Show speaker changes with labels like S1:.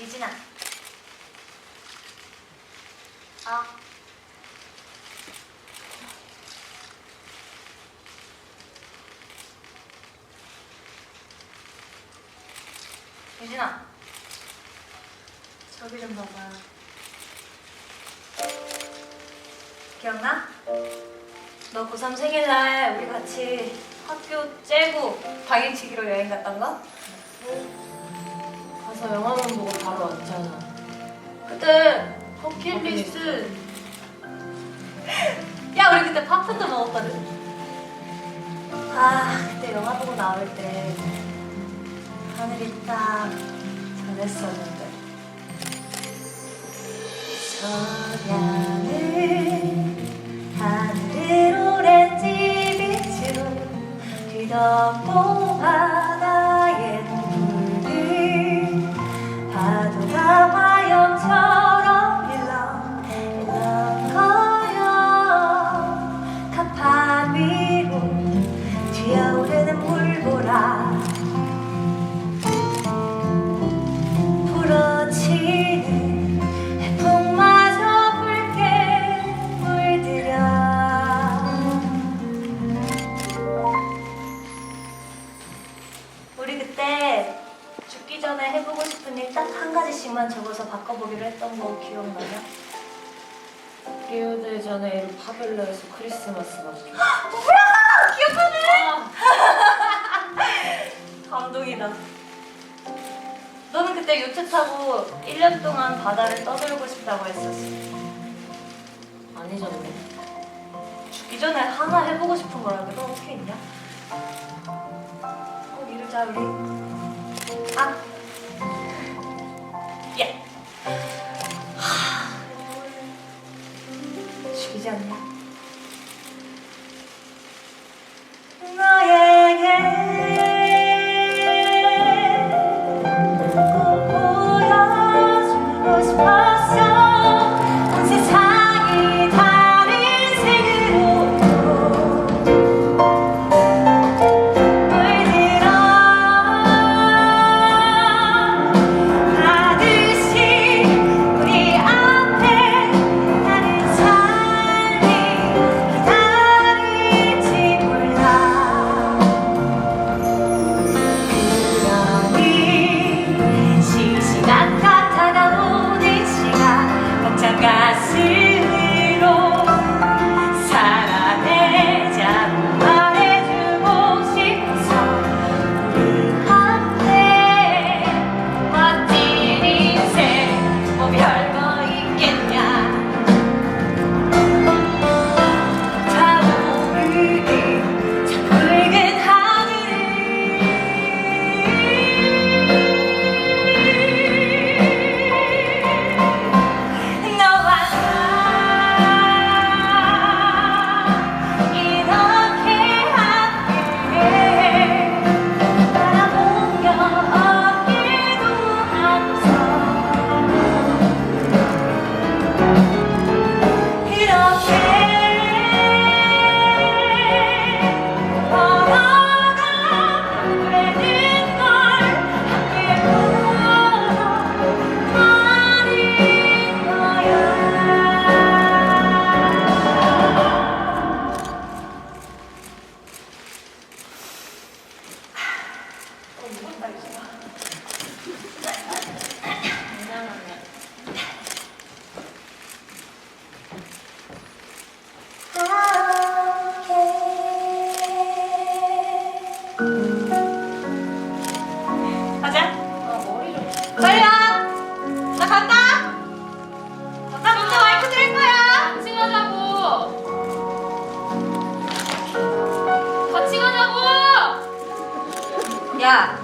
S1: 유진아. 아. 유진아. 저기 좀 봐봐. 기억나? 너 고3 생일날 우리 같이 학교 째고 당일치기로 여행 갔던 거?
S2: 가서 영화만 보고 바로 왔잖아.
S1: 그때 버킷리스트 야 우리 그때 팝콘도 먹었거든. 아 그때 영화 보고 나올 때 하늘이 딱 저랬었는데. 서양은 하늘을 오렌지 빛으로 뒤덮고 한 가지씩만 적어서 바꿔보기로 했던 거 기억나냐?
S2: 리오데자네이루 파벨라에서 크리스마스 맞죠?
S1: 뭐야! 기억하네! 감동이다. 너는 그때 요트 타고 1년 동안 바다를 떠돌고 싶다고 했었어.
S2: 안 잊었네.
S1: 죽기 전에 하나 해보고 싶은 거라도 어떻게 있냐? 꼭 이루자 우리. 아, 빨리 와. 나 간다. 나 먼저 마이크 드릴 거야.
S2: 같이 가자고. 같이 가자고.
S1: 야,